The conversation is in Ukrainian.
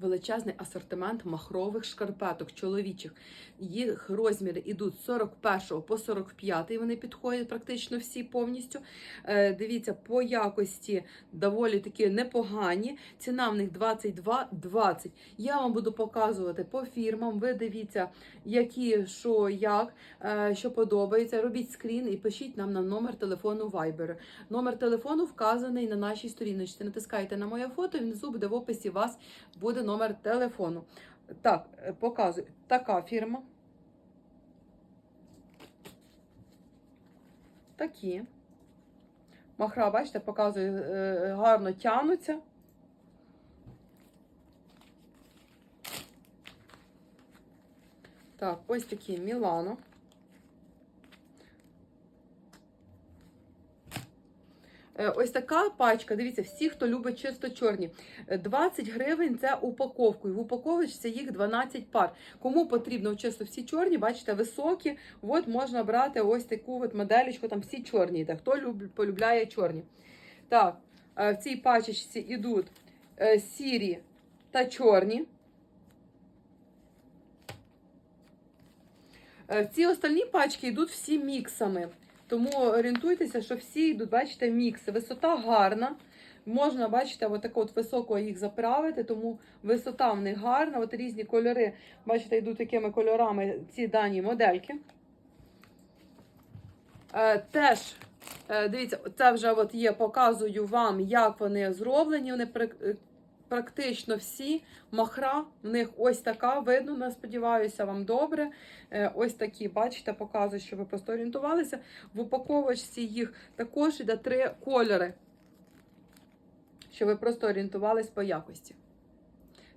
величезний асортимент махрових шкарпеток чоловічих. Їх розміри йдуть з 41 по 45, вони підходять практично всі повністю. Е, Дивіться, по якості доволі такі непогані. Ціна в них 22,20. Я вам буду показувати по фірмам. Ви дивіться, які, що, як, е, що подобається. Робіть скрін і пишіть нам на номер телефону Viber. Номер телефону вказаний на нашій сторіночці. Натискайте на моє фото, і внизу буде в описі вас буде номер телефону. Так, е, показую. Така фірма. Такі. Махра, бачите, показую, е, гарно тянуться. Так, ось такі Мілано. Ось така пачка. Дивіться, всі, хто любить чисто чорні. Е, 20 гривень це упаковкою. В упаковочці їх 12 пар. Кому потрібно чисто всі чорні, бачите, високі. От можна брати ось таку от моделечку, там всі чорні йде. Хто люб- полюбляє чорні. Так, е, в цій пачечці йдуть е, сірі та чорні. Е, ці остальні пачки йдуть всі міксами. Тому орієнтуйтеся, що всі йдуть, бачите, мікси. Висота гарна. Можна, бачите, от так от високо їх заправити, тому висота в них гарна. От різні кольори, бачите, йдуть такими кольорами ці дані модельки. Е, теж, е, дивіться, це вже от є, показую вам, як вони зроблені. Вони практично всі. Махра в них ось така, видно, я сподіваюся, вам добре. Е, Ось такі, бачите, показую, що ви просто орієнтувалися. В упаковочці їх також йде три кольори, щоб ви просто орієнтувались по якості.